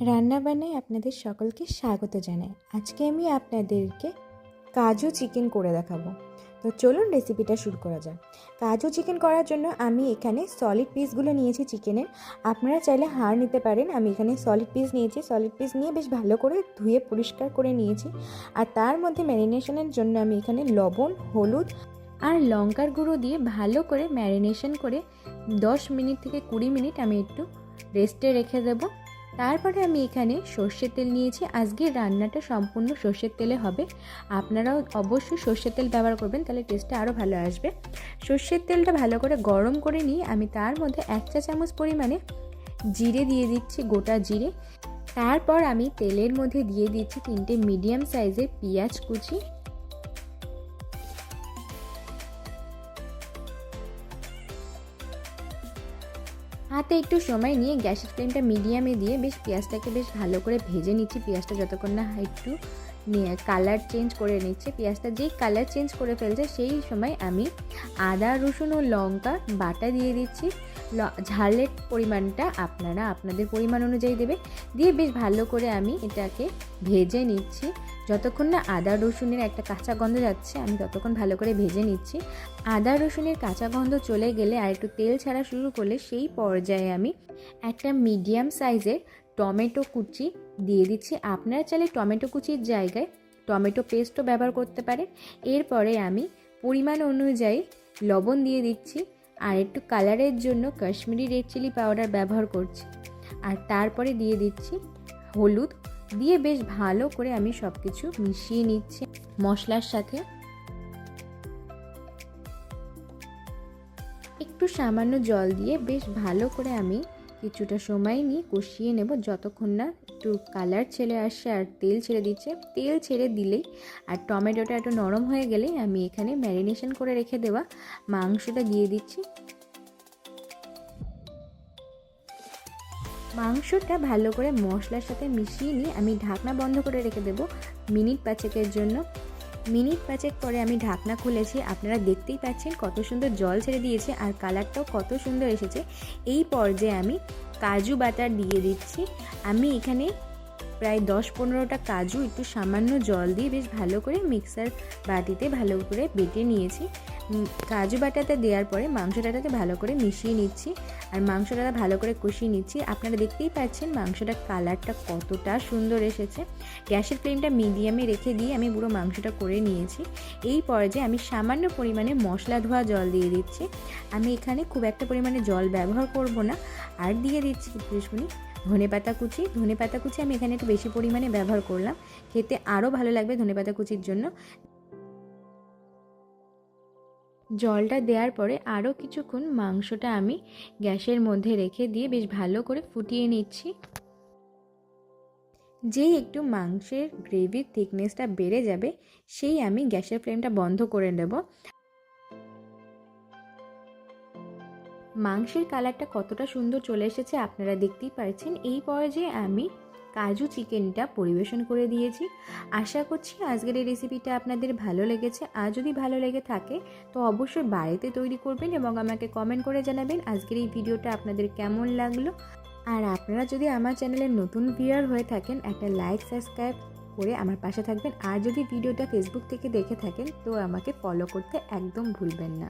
রান্নাবান্নায় আপনাদের সকলকে স্বাগত জানাই। আজকে আমি আপনাদেরকে কাজু চিকেন করে দেখাবো। তো চলুন রেসিপিটা শুরু করা যাক। কাজু চিকেন করার জন্য আমি এখানে সলিড পিসগুলো নিয়েছি চিকেনের। আপনারা চাইলে হাড় নিতে পারেন। আমি এখানে সলিড পিস নিয়েছি। সলিড পিস নিয়ে বেশ ভালো করে ধুয়ে পরিষ্কার করে নিয়েছি। আর তার মধ্যে ম্যারিনেশনের জন্য আমি এখানে লবণ, হলুদ আর লঙ্কার গুঁড়ো দিয়ে ভালো করে ম্যারিনেশন করে দশ মিনিট থেকে কুড়ি মিনিট আমি একটু রেস্টে রেখে দেবো। তারপরে আমি এখানে সর্ষের তেল নিয়েছি। আজকের রান্নাটা সম্পূর্ণ সর্ষের তেলে হবে। আপনারাও অবশ্যই সর্ষের তেল ব্যবহার করবেন, তাহলে টেস্টটা আরও ভালো আসবে। সর্ষের তেলটা ভালো করে গরম করে নিয়ে আমি তার মধ্যে এক চা চামচ পরিমাণে জিরে দিয়ে দিচ্ছি, গোটা জিরে। তারপর আমি তেলের মধ্যে দিয়ে দিচ্ছি তিনটে মিডিয়াম সাইজের পেঁয়াজ কুচি। হাতে একটু সময় নিয়ে গ্যাসের ফ্লেমটা মিডিয়ামে দিয়ে বেশ পেঁয়াজটাকে বেশ ভালো করে ভেজে নিচ্ছি। পেঁয়াজটা যতক্ষণ না একটু নিয়ে কালার চেঞ্জ করে নিচ্ছে। পেঁয়াজটা যেই কালার চেঞ্জ করে ফেলছে, সেই সময় আমি আদা, রসুন ও লঙ্কা বাটা দিয়ে দিচ্ছি। ঝালের পরিমাণটা আপনারা আপনাদের পরিমাণ অনুযায়ী দেবে দিয়ে বেশ ভালো করে আমি এটাকে ভেজে নিচ্ছি। যতক্ষণ না আদা, রসুনের একটা কাঁচা গন্ধ যাচ্ছে, আমি ততক্ষণ ভালো করে ভেজে নিচ্ছি। আদা, রসুনের কাঁচা গন্ধ চলে গেলে আর একটু তেল ছাড়া শুরু করলে সেই পর্যায়ে আমি একটা মিডিয়াম সাইজের টমেটো কুচি দিয়ে দিচ্ছি। আপনারা চাইলে টমেটো কুচির জায়গায় টমেটো পেস্টও ব্যবহার করতে পারেন। এরপরে আমি পরিমাণ অনুযায়ী লবণ দিয়ে দিচ্ছি আর একটু কালারের জন্য কাশ্মীরি রেড চিলি পাউডার ব্যবহার করছি। আর তারপরে দিয়ে দিচ্ছি হলুদ। দিয়ে বেশ ভালো করে আমি সব কিছু মিশিয়ে নিচ্ছি মশলার সাথে। একটু সামান্য জল দিয়ে বেশ ভালো করে আমি কিছুটা সময় নিয়ে কষিয়ে নেব যতক্ষণ না একটু কালার ছেড়ে আসে আর তেল ছেড়ে দিচ্ছে। তেল ছেড়ে দিলেই আর টমেটোটা একটু নরম হয়ে গেলেই আমি এখানে ম্যারিনেশন করে রেখে দেওয়া মাংসটা দিয়ে দিচ্ছি। মাংসটা ভালো করে মশলার সাথে মিশিয়ে নিয়ে আমি ঢাকনা বন্ধ করে রেখে দেবো। মিনিট পাঁচেকের জন্য। মিনিট পাঁচেক পরে আমি ঢাকনা খুলেছি। আপনারা দেখতেই পাচ্ছেন কত সুন্দর জল ছেড়ে দিয়েছে আর কালারটাও কত সুন্দর এসেছে। এই পর্যায়ে আমি কাজু বাটার দিয়ে দিচ্ছি। আমি এখানে প্রায় দশ পনেরোটা কাজু একটু সামান্য জল দিয়ে বেশ ভালো করে মিক্সার বাটিতে ভালো করে বেটে নিয়েছি। কাজু বাটাটা দেওয়ার পরে মাংসটাকে ভালো করে মিশিয়ে নিচ্ছি আর মাংসটা ভালো করে কষিয়ে নিচ্ছি। আপনারা দেখতেই পাচ্ছেন মাংসটার কালারটা কতটা সুন্দর এসেছে। গ্যাসের ফ্লেমটা মিডিয়ামে রেখে দিয়ে আমি পুরো মাংসটা করে নিয়েছি। এই পর্যায়ে আমি সামান্য পরিমাণে মশলা ধোয়া জল দিয়ে দিচ্ছি। আমি এখানে খুব একটা পরিমাণে জল ব্যবহার করব না। আর দিয়ে দিচ্ছি একটুখানি ধনে পাতা কুচি। ধনে পাতা কুচি আমি এখানে একটু বেশি পরিমাণে ব্যবহার করলাম। খেতে আরও ভালো লাগবে ধনে পাতা কুচির জন্য। জলটা দেওয়ার পরে আরও কিছুক্ষণ মাংসটা আমি গ্যাসের মধ্যে রেখে দিয়ে বেশ ভালো করে ফুটিয়ে নিচ্ছি। যেই একটু মাংসের গ্রেভির থিকনেসটা বেড়ে যাবে, সেই আমি গ্যাসের ফ্লেমটা বন্ধ করে নেব। মাংসের কালারটা কতটা সুন্দর চলে এসেছে আপনারা দেখতেই পাচ্ছেন এই পর্যায়ে আমি কাজু চিকেনটা পরিবেশন করে দিয়েছি। আশা করছি আজকের এই রেসিপিটা আপনাদের ভালো লেগেছে। আর যদি ভালো লেগে থাকে, তো অবশ্যই বাড়িতে তৈরি করবেন এবং আমাকে কমেন্ট করে জানাবেন আজকের এই ভিডিওটা আপনাদের কেমন লাগল। আর আপনারা যদি আমার চ্যানেলের নতুন ভিউয়ার হয়ে থাকেন, একটা লাইক সাবস্ক্রাইব করে আমার পাশে থাকবেন। আর যদি ভিডিওটা ফেসবুক থেকে দেখে থাকেন, তো আমাকে ফলো করতে একদম ভুলবেন না।